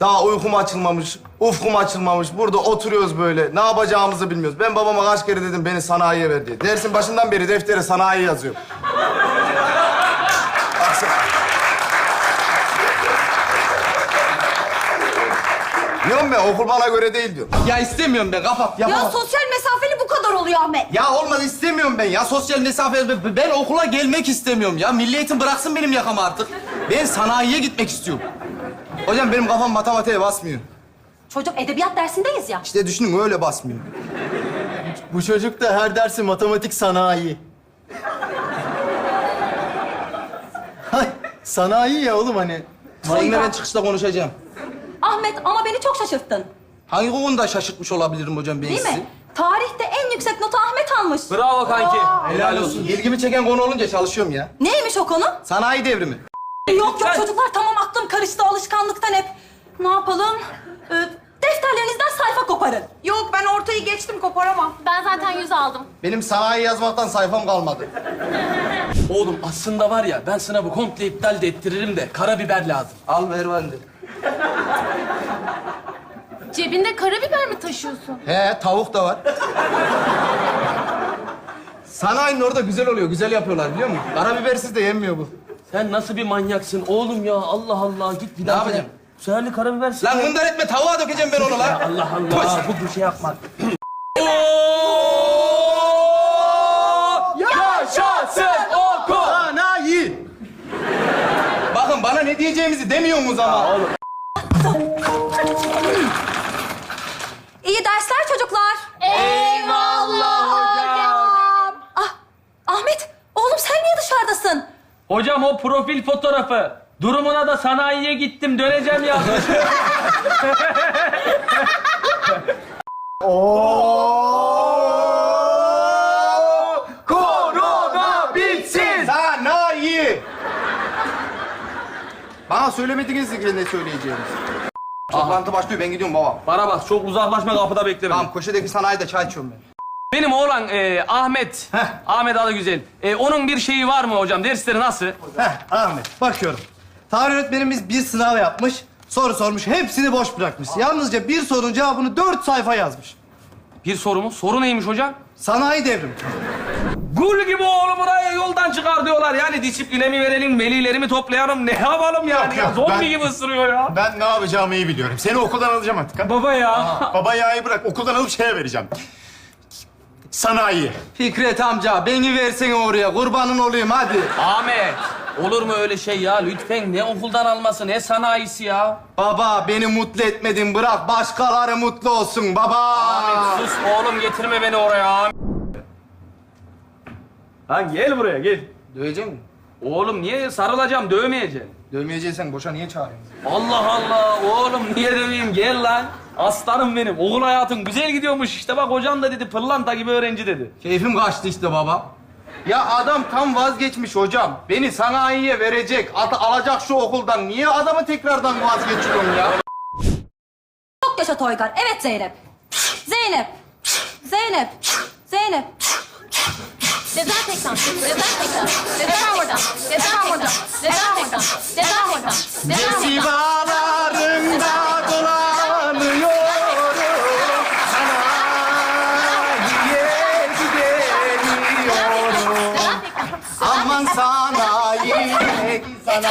Daha uykum açılmamış, ufkum açılmamış. Burada oturuyoruz böyle. Ne yapacağımızı bilmiyoruz. Ben babama kaç kere dedim beni sanayiye ver diye. Dersin başından beri deftere sanayi yazıyor. Diyorum ben okul bana göre değil diyor. Ya istemiyorum ben kapat Ya yapamam. sosyal mesafeli bu kadar oluyor Ahmet. Ya olmaz istemiyorum ben ya. Sosyal mesafe... Ben okula gelmek istemiyorum ya. Milli eğitim bıraksın benim yakamı artık. Ben sanayiye gitmek istiyorum. Hocam benim kafam matematiğe basmıyor. Çocuk edebiyat dersindeyiz ya. İşte düşünün öyle basmıyor. Bu çocuk da her dersi matematik sanayi. Hay, sanayi ya oğlum hani. Seninle ben çıkışta konuşacağım. Ahmet ama beni çok şaşırttın. Hangi konuda şaşırtmış olabilirim hocam ben Değil sizi? mi? Tarihte en yüksek notu Ahmet almış. Bravo kanki. Helal olsun. İlgimi çeken konu olunca çalışıyorum ya. Neymiş o konu? Sanayi devrimi. Yok yok çocuklar tamam aklım karıştı alışkanlıktan hep. Ne yapalım? Ee, defterlerinizden sayfa koparın. Yok ben ortayı geçtim koparamam. Ben zaten yüz aldım. Benim sanayi yazmaktan sayfam kalmadı. Oğlum aslında var ya ben sınavı komple iptal de ettiririm de karabiber lazım. Al Mervan'dı. Cebinde karabiber mi taşıyorsun? He, tavuk da var. Sanayinin orada güzel oluyor, güzel yapıyorlar biliyor musun? Karabibersiz de yenmiyor bu. Sen nasıl bir manyaksın oğlum ya Allah Allah git bir Ne daha. yapacağım? Söyle karabiber sık. Lan mındar etme, tavuğa dökeceğim ben onu lan. Allah Allah bu bir şey yapma. Yaşasın okul. Sanayi. Bakın bana ne diyeceğimizi demiyorsunuz ama. İyi dersler çocuklar. Eyvallah hocam. Ah Ahmet oğlum sen niye dışarıdasın? Hocam o profil fotoğrafı. Durumuna da sanayiye gittim döneceğim yazmış. Korona bitsin. Sanayi. Bana söylemediniz ki ne söyleyeceğiniz. Toplantı başlıyor, ben gidiyorum baba. Bana bak çok uzaklaşma kapıda bekle beni. Tamam, köşedeki sanayide çay içiyorum ben. Benim oğlan e, Ahmet. Heh. Ahmet adı güzel. E, onun bir şeyi var mı hocam? Dersleri nasıl? Heh, Ahmet bakıyorum. Tarih öğretmenimiz bir sınav yapmış. Soru sormuş. Hepsini boş bırakmış. Yalnızca bir sorunun cevabını dört sayfa yazmış. Bir soru mu? Soru neymiş hocam? Sanayi devrimi. Gul gibi oğlum burayı yoldan çıkar diyorlar. Yani disipline mi verelim, velilerimi toplayalım, ne yapalım yani? Yok, ya? yok, Zombi ben- gibi ısırıyor ya. Ben ne yapacağımı iyi biliyorum. Seni okuldan alacağım artık. ha. Baba ya. Baba yağı bırak. Okuldan alıp şeye vereceğim. Sanayi. Fikret amca, beni versene oraya. Kurbanın olayım hadi. Ahmet, olur mu öyle şey ya? Lütfen ne okuldan alması, ne sanayisi ya? Baba, beni mutlu etmedin. Bırak başkaları mutlu olsun baba. Ahmet sus oğlum getirme beni oraya. Lan gel buraya gel. Dövecek misin? Oğlum niye sarılacağım, dövmeyeceğim. Dövmeyeceksen boşa niye çağırıyorsun? Allah Allah oğlum niye döveyim gel lan. Aslanım benim. Okul hayatın güzel gidiyormuş işte bak hocam da dedi pırlanta gibi öğrenci dedi. Keyfim kaçtı işte baba. Ya adam tam vazgeçmiş hocam. Beni sanayiye verecek, at alacak şu okuldan. Niye adamı tekrardan vazgeçiyorsun ya? Çok yaşa Toygar. Evet Zeynep. Zeynep. Zeynep. Zeynep. Dezenfektan. Dezenfektan. Dezenfektan. Dezenfektan. Neden oradan? Sivalarında dolanıyorum. Sanayiye gidiyorum. Dezenfektan. Aman sanayi, sana